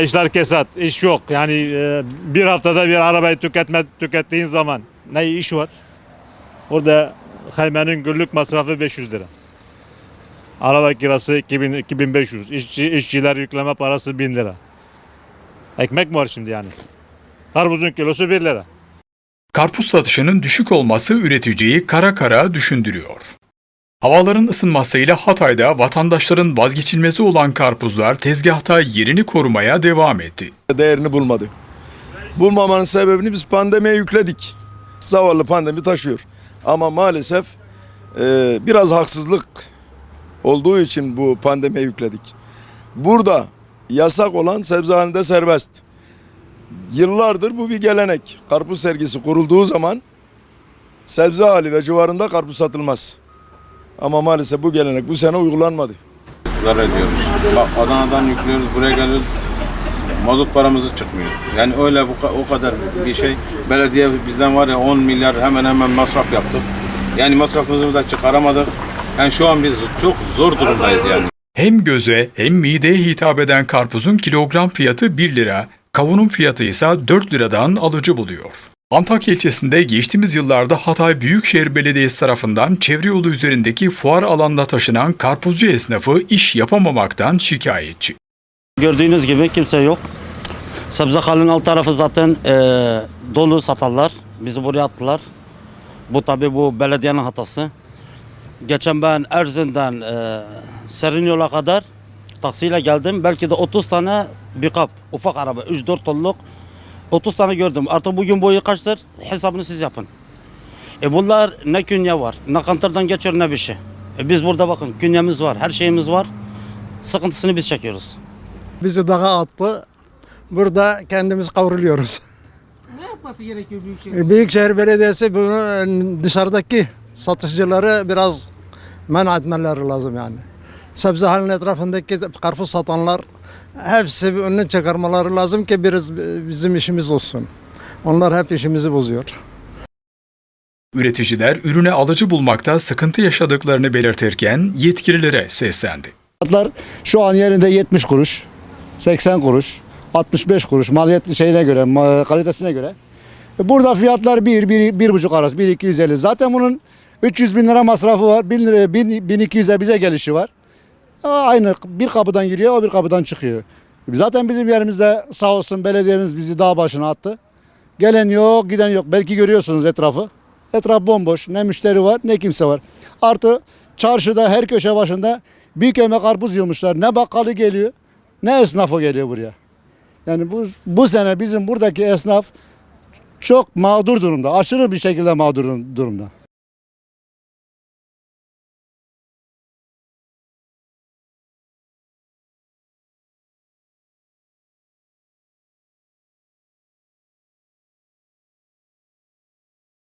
İşler kesat, iş yok. Yani e, bir haftada bir arabayı tüketme, tükettiğin zaman ne iş var? Orada haymenin günlük masrafı 500 lira. Araba kirası 2000, 2500. İşçi, işçiler yükleme parası 1000 lira. Ekmek mi var şimdi yani? Karpuzun kilosu 1 lira. Karpuz satışının düşük olması üreticiyi kara kara düşündürüyor. Havaların ısınmasıyla Hatay'da vatandaşların vazgeçilmezi olan karpuzlar tezgahta yerini korumaya devam etti. değerini bulmadı. Bulmamanın sebebini biz pandemiye yükledik. Zavallı pandemi taşıyor. Ama maalesef e, biraz haksızlık olduğu için bu pandemiye yükledik. Burada yasak olan sebze halinde serbest. Yıllardır bu bir gelenek. Karpuz sergisi kurulduğu zaman sebze hali ve civarında karpuz satılmaz. Ama maalesef bu gelenek bu sene uygulanmadı. zarar ediyoruz. Bak Adana'dan yüklüyoruz, buraya geliyoruz. Mazot paramızı çıkmıyor. Yani öyle bu o kadar bir şey. Belediye bizden var ya 10 milyar hemen hemen masraf yaptık. Yani masrafımızı da çıkaramadık. Yani şu an biz çok zor durumdayız yani. Hem göze hem mideye hitap eden karpuzun kilogram fiyatı 1 lira, kavunun fiyatı ise 4 liradan alıcı buluyor. Antakya ilçesinde geçtiğimiz yıllarda Hatay Büyükşehir Belediyesi tarafından çevre yolu üzerindeki fuar alanına taşınan karpuzcu esnafı iş yapamamaktan şikayetçi. Gördüğünüz gibi kimse yok. Sebze halinin alt tarafı zaten eee, dolu satarlar. Bizi buraya attılar. Bu tabi bu belediyenin hatası. Geçen ben Erzin'den eee Serin yola kadar taksiyle geldim. Belki de 30 tane bir kap ufak araba 3-4 tonluk 30 tane gördüm. Artık bugün boyu kaçtır hesabını siz yapın. E bunlar ne künye var ne kantardan geçiyor ne bir şey. E biz burada bakın künyemiz var her şeyimiz var. Sıkıntısını biz çekiyoruz. bizi dağa attı. Burada kendimiz kavruluyoruz. Ne yapması gerekiyor Büyükşehir? E, Büyükşehir Belediyesi bunu e, dışarıdaki satışçıları biraz men etmeleri lazım yani. Sebze halinin etrafındaki karpuz satanlar hepsi önüne çıkarmaları lazım ki biraz bizim işimiz olsun. Onlar hep işimizi bozuyor. Üreticiler ürüne alıcı bulmakta sıkıntı yaşadıklarını belirtirken yetkililere seslendi. Fiyatlar şu an yerinde 70 kuruş, 80 kuruş, 65 kuruş maliyet şeyine göre, kalitesine göre. E, Burada fiyatlar 1, 1, 1,5 arası, 1, 250. Zaten bunun 300 bin lira masrafı var, 1000 lira, 1000, 1200'e bize gelişi var. Aynı bir kapıdan giriyor, o bir kapıdan çıkıyor. Zaten bizim yerimizde sağ olsun belediyemiz bizi dağ başına attı. Gelen yok, giden yok. Belki görüyorsunuz etrafı. Etraf bomboş. Ne müşteri var, ne kimse var. Artı çarşıda her köşe başında bir köme karpuz yiyormuşlar. Ne bakkalı geliyor, ne esnafı geliyor buraya. Yani bu, bu sene bizim buradaki esnaf çok mağdur durumda. Aşırı bir şekilde mağdur durumda.